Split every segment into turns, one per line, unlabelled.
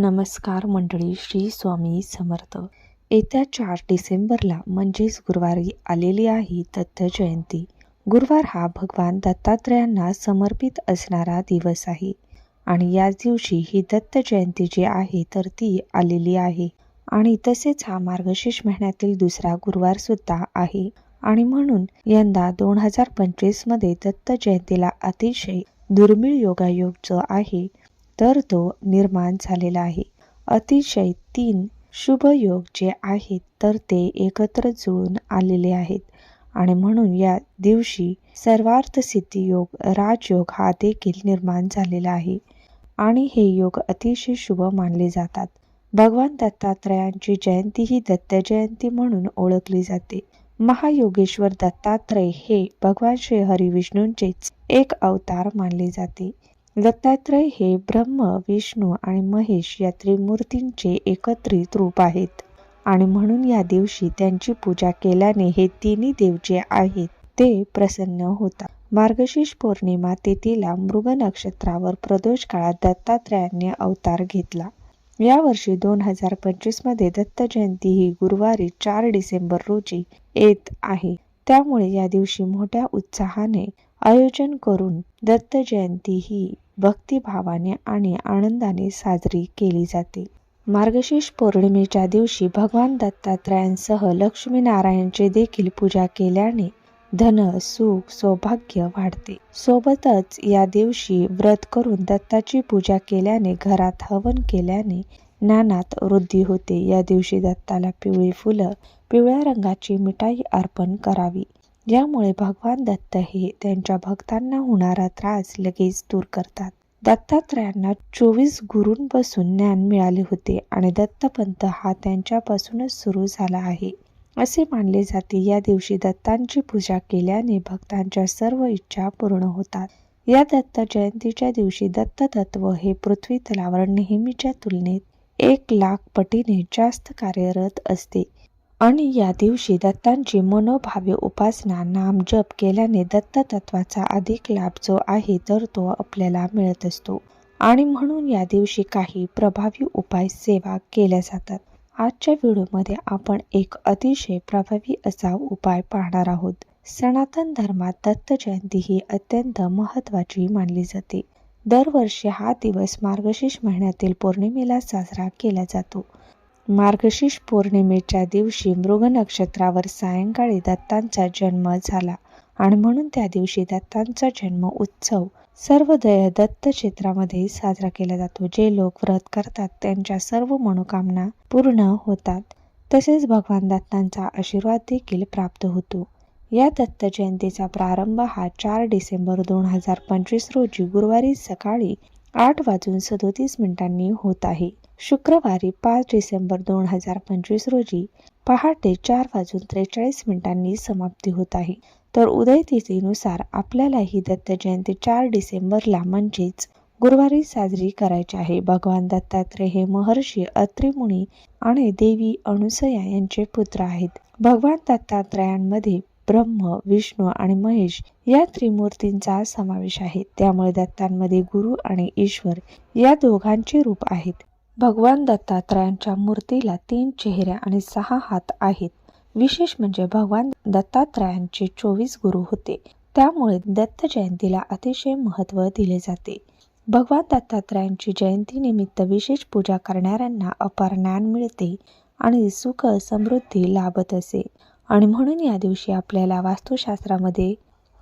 नमस्कार मंडळी श्री स्वामी समर्थ. येत्या चार डिसेंबरला म्हणजेच गुरुवारी आलेली आहे दत्त जयंती. गुरुवार हा भगवान दत्तात्रयांना समर्पित असणारा दिवस आहे आणि याच दिवशी ही दत्त जयंती जी आहे तर ती आलेली आहे. आणि तसेच हा मार्गशीर्ष महिन्यातील दुसरा गुरुवार सुद्धा आहे. आणि म्हणून यंदा दोन हजार पंचवीसमध्ये दत्त जयंतीला अतिशय दुर्मिळ योगायोग जो आहे. तर तो निर्माण झालेला आहे. अतिशय तीन शुभयोग जे आहेत तर ते एकत्र जुळून आलेले आहेत. आणि म्हणून या दिवशी सर्वार्थ सिद्धी योग राजयोग हा देखील निर्माण झालेला आहे. आणि हे योग अतिशय शुभ मानले जातात. भगवान दत्तात्रयांची जयंती ही दत्त जयंती म्हणून ओळखली जाते. महायोगेश्वर दत्तात्रय हे भगवान श्री हरिविष्णूंचेच एक अवतार मानले जाते. दत्तात्रय हे ब्रह्म विष्णू आणि महेश या त्रिमूर्तींचे एकत्रित रूप आहेत. आणि म्हणून या दिवशी त्यांची पूजा केल्याने हे तिन्ही देव जे आहेत ते प्रसन्न होतात. मार्गशीर्ष पौर्णिमा तिथीला मृग नक्षत्रावर प्रदोष काळात दत्तात्रयांनी अवतार घेतला. यावर्षी दोन हजार पंचवीसमध्ये दत्त जयंती ही गुरुवारी चार डिसेंबर रोजी येत आहे. त्यामुळे या दिवशी मोठ्या उत्साहाने आयोजन करून दत्त जयंती ही भक्तिभावाने आणि आनंदाने साजरी केली जाते. मार्गशीर्ष पौर्णिमेच्या दिवशी भगवान दत्तात्रयांसह लक्ष्मीनारायणचे देखील पूजा केल्याने धन सुख सौभाग्य वाढते. सोबतच या दिवशी व्रत करून दत्ताची पूजा केल्याने घरात हवन केल्याने ज्ञानात वृद्धी होते. या दिवशी दत्ताला पिवळी फुलं पिवळ्या रंगाची मिठाई अर्पण करावी. यामुळे भगवान दत्त हे त्यांच्या भक्तांना होणारा त्रास लगेच दूर करतात. दत्तात्रयांना चोवीस गुरूंपासून ज्ञान मिळाले होते आणि दत्तपंथ हा त्यांच्यापासूनच सुरू झाला आहे. असे मानले जाते या दिवशी दत्तांची पूजा केल्याने भक्तांच्या सर्व इच्छा पूर्ण होतात. या दत्त जयंतीच्या दिवशी दत्त तत्व हे पृथ्वी तलावर नेहमीच्या तुलनेत एक लाख पटीने जास्त कार्यरत असते. आणि या दिवशी दत्तांची मनोभावे उपासना नाम जप केल्याने दत्त तत्वाचा अधिक लाभ जो आहे तर तो आपल्याला मिळत असतो. आणि म्हणून या दिवशी काही प्रभावी उपाय सेवा केल्या जातात. आजच्या व्हिडिओमध्ये आपण एक अतिशय प्रभावी असा उपाय पाहणार आहोत. सनातन धर्मात दत्त जयंती ही अत्यंत महत्वाची मानली जाते. दरवर्षी हा दिवस मार्गशीर्ष महिन्यातील पौर्णिमेला साजरा केला जातो. मार्गशीर्ष पौर्णिमेच्या दिवशी मृग नक्षत्रावर सायंकाळी दत्तांचा जन्म झाला आणि म्हणून त्या दिवशी दत्तांचा जन्म उत्सव सर्व दय दत्त क्षेत्रामध्ये साजरा केला जातो जे लोक व्रत करतात त्यांच्या सर्व मनोकामना पूर्ण होतात. तसेच भगवान दत्तांचा आशीर्वाद देखील प्राप्त होतो. या दत्त जयंतीचा प्रारंभ हा चार डिसेंबर दोन हजार पंचवीस रोजी गुरुवारी सकाळी आठ वाजून सदोतीस मिनिटांनी होत आहे. शुक्रवारी पाच डिसेंबर दोन हजार पंचवीस रोजी पहाटे चार वाजून त्रेचाळीस मिनिटांनी समाप्ती होत आहे. तर उदय तिथीनुसार आपल्याला ही दत्त जयंती चार डिसेंबरला म्हणजेच गुरुवारी साजरी करायची आहे. भगवान दत्तात्रय हे महर्षी अत्रिमुनी आणि देवी अनुसया यांचे पुत्र आहेत. भगवान दत्तात्रयांमध्ये ब्रह्म विष्णू आणि महेश या त्रिमूर्तींचा समावेश आहे. त्यामुळे दत्तांमध्ये गुरु आणि ईश्वर या दोघांचे रूप आहेत. भगवान दत्तात्रयांच्या मूर्तीला तीन चेहरे आणि सहा हात आहेत. विशेष म्हणजे भगवान दत्तात्रयांचे चोवीस गुरु होते. त्यामुळे दत्त जयंतीला अतिशय महत्त्व दिले जाते. भगवान दत्तात्रयांची जयंती निमित्त विशेष पूजा करणाऱ्यांना अपार ज्ञान मिळते आणि सुख समृद्धी लाभत असे. आणि म्हणून या दिवशी आपल्याला वास्तुशास्त्रामध्ये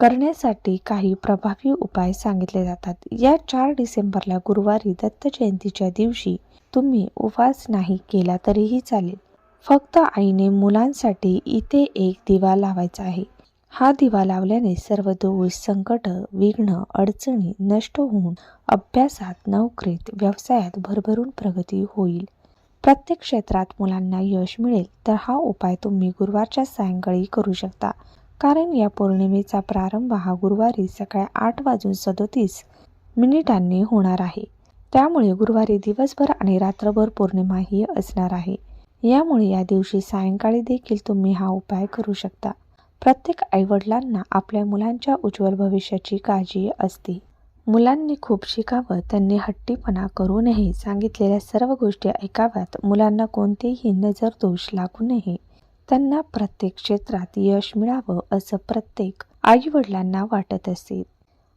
करण्यासाठी काही प्रभावी उपाय सांगितले जातात. या चार डिसेंबरला गुरुवारी दत्त जयंतीच्या दिवशी तुम्ही उपवास नाही केला तरीही चालेल. फक्त आईने मुलांसाठी इथे एक दिवा लावायचा आहे. हा दिवा लावल्याने सर्व दोष संकट विघ्न अडचणी नष्ट होऊन अभ्यासात नोकरीत व्यवसायात भरभरून प्रगती होईल. प्रत्येक क्षेत्रात मुलांना यश मिळेल तर हा उपाय तुम्ही गुरुवारच्या सायंकाळी करू शकता. कारण या पौर्णिमेचा प्रारंभ हा गुरुवारी सकाळी आठ वाजून सदोतीस मिनिटांनी होणार आहे. त्यामुळे गुरुवारी दिवसभर आणि रात्रभर पौर्णिमाही असणार आहे. यामुळे या दिवशी सायंकाळी देखील तुम्ही हा उपाय करू शकता. प्रत्येक आईवडिलांना आपल्या मुलांच्या उज्ज्वल भविष्याची काळजी असते. मुलांनी खूप शिकावं त्यांनी हट्टीपणा करू नये सांगितलेल्या सर्व गोष्टी ऐकाव्यात. मुलांना कोणतेही नजर दोष लागू नये. त्यांना प्रत्येक क्षेत्रात यश मिळावं असं प्रत्येक आई वडिलांना वाटत असते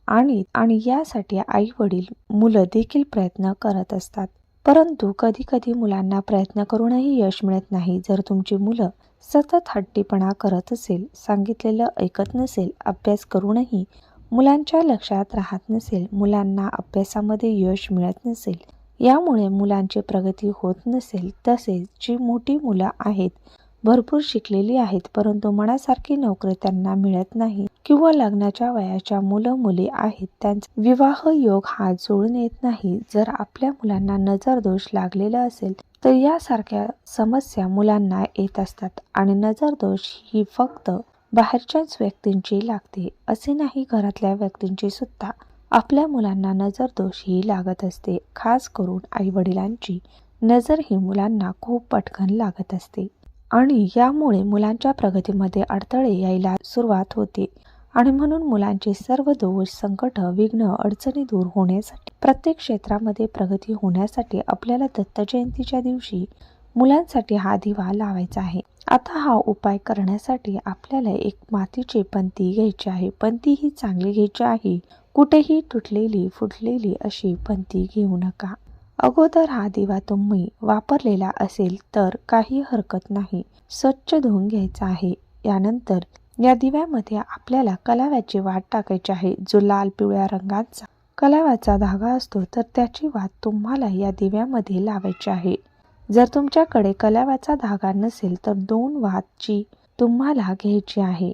आणि आणि यासाठी आई वडील मुलं देखील प्रयत्न करत असतात. परंतु कधी कधी मुलांना प्रयत्न करूनही यश मिळत नाही. जर तुमची मुलं सतत हट्टीपणा करत असेल सांगितलेलं ऐकत नसेल अभ्यास करूनही मुलांच्या लक्षात राहत नसेल मुलांना अभ्यासामध्ये यश मिळत नसेल यामुळे मुलांची प्रगती होत नसेल तसेच जी मोठी मुलं आहेत भरपूर शिकलेली आहेत परंतु मनासारखी नोकरी त्यांना मिळत नाही किंवा लग्नाच्या वयाच्या मुलं मुली आहेत त्यांचा विवाह योग हा जुळून येत नाही. जर आपल्या मुलांना नजर दोष लागलेला असेल तर यासारख्या समस्या मुलांना येत असतात आणि नजर दोष ही फक्त बाहेरच्याच व्यक्तींची लागते असे नाही घरातल्या व्यक्तींची सुद्धा. आपल्या मुलांना नजर दोष ही लागत असते खास करून आई वडिलांची नजर ही मुलांना खूप पटकन लागत असते. आणि यामुळे मुलांच्या प्रगतीमध्ये अडथळे यायला सुरुवात होते. आणि म्हणून मुलांचे सर्व दोष संकट विघ्न अडचणी दूर होण्यासाठी प्रत्येक क्षेत्रामध्ये प्रगती होण्यासाठी आपल्याला दत्त जयंतीच्या दिवशी मुलांसाठी हा दिवा लावायचा आहे. आता हा उपाय करण्यासाठी आपल्याला एक मातीची पंती घ्यायची आहे. पंती ही चांगली घ्यायची आहे. कुठेही तुटलेली फुटलेली अशी पंती घेऊ नका. अगोदर हा दिवा तुम्ही वापरलेला असेल तर काही हरकत नाही. स्वच्छ धुवून घ्यायचा आहे. यानंतर या दिव्यामध्ये आपल्याला कलाव्याची वाट टाकायची आहे. जो लाल पिवळ्या रंगाचा कलावाचा धागा असतो तर त्याची वात तुम्हाला या दिव्यामध्ये लावायची आहे. जर तुमच्याकडे कलावाचा धागा नसेल तर दोन वातची तुम्हाला घ्यायची आहे.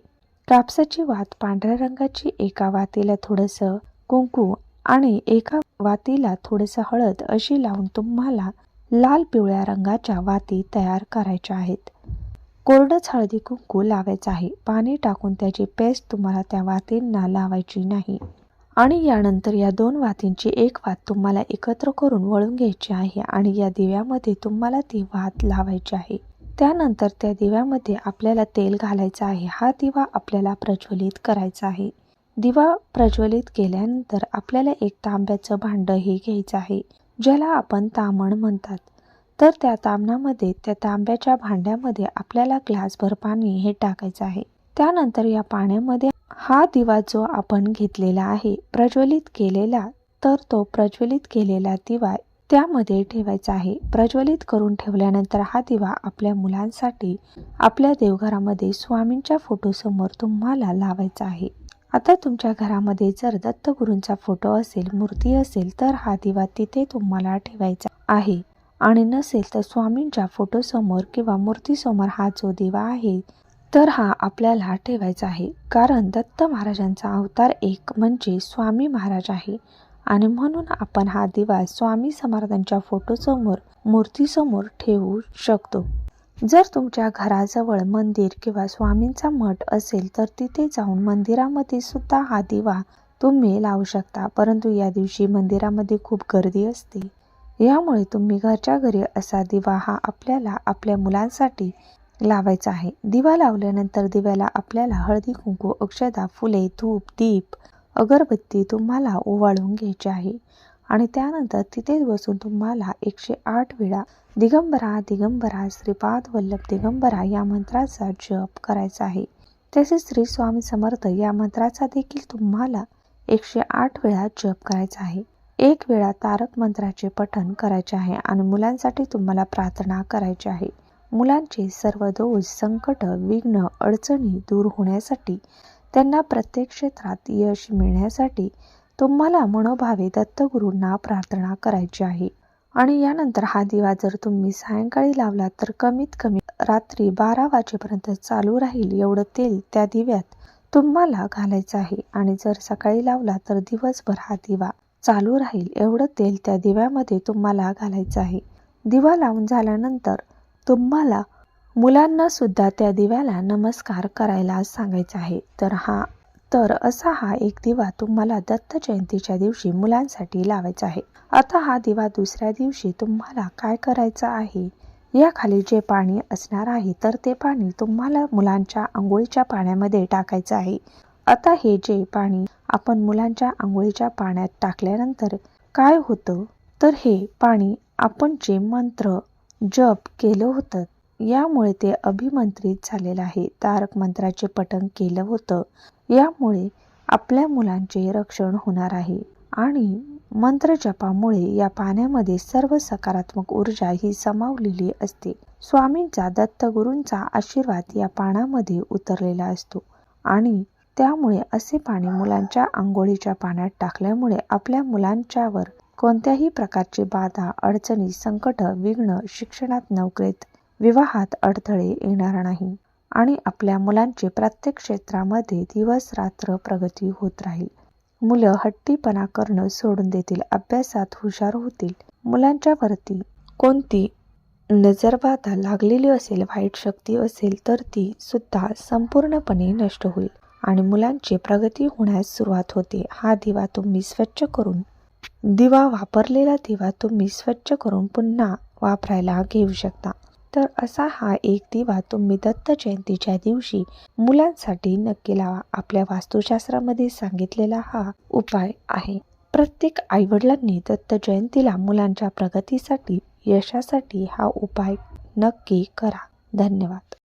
कापसाची वात पांढऱ्या रंगाची एका वातीला थोडंसं कुंकू आणि एका वातीला थोडंसं हळद अशी लावून तुम्हाला लाल पिवळ्या रंगाच्या वाती तयार करायच्या आहेत. कोरडच हळदी कुंकू लावायचं आहे. पाणी टाकून त्याची पेस्ट तुम्हाला त्या वातींना लावायची नाही. आणि यानंतर या दोन वातींची एक वात तुम्हाला एकत्र करून वळून घ्यायची आहे आणि या दिव्यामध्ये तुम्हाला ती वात लावायची आहे. त्यानंतर त्या दिव्यामध्ये आपल्याला तेल घालायचं आहे. हा दिवा आपल्याला प्रज्वलित करायचा आहे. दिवा प्रज्वलित केल्यानंतर आपल्याला एक तांब्याचं भांडंही हे घ्यायचं आहे ज्याला आपण तामण म्हणतात. तर त्या तामणामध्ये त्या तांब्याच्या भांड्यामध्ये आपल्याला ग्लासभर पाणी हे टाकायचं आहे. त्यानंतर या पाण्यामध्ये हा दिवा जो आपण घेतलेला आहे प्रज्वलित केलेला तर तो प्रज्वलित केलेला दिवा त्यामध्ये ठेवायचा आहे. प्रज्वलित करून ठेवल्यानंतर हा दिवा आपल्या मुलांसाठी आपल्या देवघरामध्ये स्वामींच्या फोटोसमोर तुम्हाला लावायचा आहे. आता तुमच्या घरामध्ये जर दत्तगुरूंचा फोटो असेल मूर्ती असेल तर हा दिवा तिथे तुम्हाला ठेवायचा आहे. आणि नसेल तर स्वामींच्या फोटोसमोर किंवा मूर्तीसमोर हा जो दिवा आहे तर हा आपल्याला ठेवायचा आहे. कारण दत्त महाराजांचा अवतार एक म्हणजे स्वामी महाराज आहे. आणि म्हणून आपण हा दिवा स्वामी समर्थांच्या फोटोसमोर मूर्तीसमोर ठेवू शकतो. जर तुमच्या घराजवळ मंदिर किंवा स्वामींचा मठ असेल तर तिथे जाऊन मंदिरामध्ये सुद्धा हा दिवा तुम्ही लावू शकता. परंतु या दिवशी मंदिरामध्ये खूप गर्दी असते. यामुळे तुम्ही घरच्या घरी असा दिवा हा आपल्याला आपल्या मुलांसाठी लावायचा आहे. दिवा लावल्यानंतर दिव्याला आपल्याला हळदी कुंकू अक्षदा फुले धूप दीप अगरबत्ती तुम्हाला ओवाळून घ्यायची आहे. आणि त्यानंतर तिथेच बसून तुम्हाला एकशे आठ वेळा दिगंबरा दिगंबरा श्रीपाद वल्लभ दिगंबरा या मंत्राचा जप करायचा आहे. तसेच श्री स्वामी समर्थ या मंत्राचा देखील तुम्हाला एकशे आठ वेळा जप करायचा आहे. एक वेळा तारक मंत्राचे पठण करायचे आहे आणि मुलांसाठी तुम्हाला प्रार्थना करायची आहे. मुलांचे सर्व दोष संकट विघ्न अडचणी दूर होण्यासाठी त्यांना प्रत्येक क्षेत्रात यश मिळण्यासाठी तुम्हाला मनोभावे दत्तगुरूंना प्रार्थना करायची आहे. आणि यानंतर हा दिवा जर तुम्ही सायंकाळी लावला तर कमीत कमी रात्री बारा वाजेपर्यंत चालू राहील एवढं तेल त्या दिव्यात तुम्हाला घालायचं आहे. आणि जर सकाळी लावला तर दिवसभर हा दिवा चालू राहील एवढं तेल त्या दिव्यामध्ये तुम्हाला घालायचं आहे. दिवा लावून झाल्यानंतर तुम्हाला मुलांना सुद्धा त्या दिव्याला नमस्कार करायला सांगायचा आहे. तर हा तर असा हा एक दिवा तुम्हाला दत्त जयंतीच्या दिवशी मुलांसाठी लावायचा आहे. आता हा दिवा दुसऱ्या दिवशी तुम्हाला काय करायचं आहे? या खाली जे पाणी असणार आहे तर ते पाणी तुम्हाला मुलांच्या आंघोळीच्या पाण्यामध्ये टाकायचं आहे. आता हे जे पाणी आपण मुलांच्या आंघोळीच्या पाण्यात टाकल्यानंतर काय होतं? तर हे पाणी आपण जे मंत्र जप केलं होतं यामुळे ते अभिमंत्रित झालेलं आहे. तारक मंत्राचे पठण केलं होतं. यामुळे आपल्या मुलांचे रक्षण होणार आहे आणि मंत्र जपामुळे या पाण्यामध्ये सर्व सकारात्मक ऊर्जा ही समावलेली असते. स्वामींचा दत्तगुरूंचा आशीर्वाद या पाण्यामध्ये उतरलेला असतो आणि त्यामुळे असे पाणी मुलांच्या आंघोळीच्या पाण्यात टाकल्यामुळे आपल्या मुलांच्यावर कोणत्याही प्रकारची बाधा अडचणी संकट विघ्न शिक्षणात नोकरीत विवाहात अडथळे येणार नाही. आणि आपल्या मुलांची प्रत्येक क्षेत्रामध्ये दिवस रात्र प्रगती होत राहील. मुलं हट्टीपणा करणं सोडून देतील अभ्यासात हुशार होतील. मुलांच्या वरती कोणती नजरबाधा लागलेली असेल वाईट शक्ती असेल तर ती सुद्धा संपूर्णपणे नष्ट होईल आणि मुलांची प्रगती होण्यास सुरुवात होते. हा दिवा तुम्ही स्वच्छ करून दिवा वापरलेला दिवा तुम्ही स्वच्छ करून पुन्हा वापरायला घेऊ शकता. तर असा हा एक दिवा तुम्ही दत्त जयंतीच्या दिवशी मुलांसाठी नक्की लावा. आपल्या वास्तुशास्त्रामध्ये सांगितलेला हा उपाय आहे. प्रत्येक आईवडिलांनी दत्त जयंतीला मुलांच्या प्रगतीसाठी यशासाठी हा उपाय नक्की करा. धन्यवाद.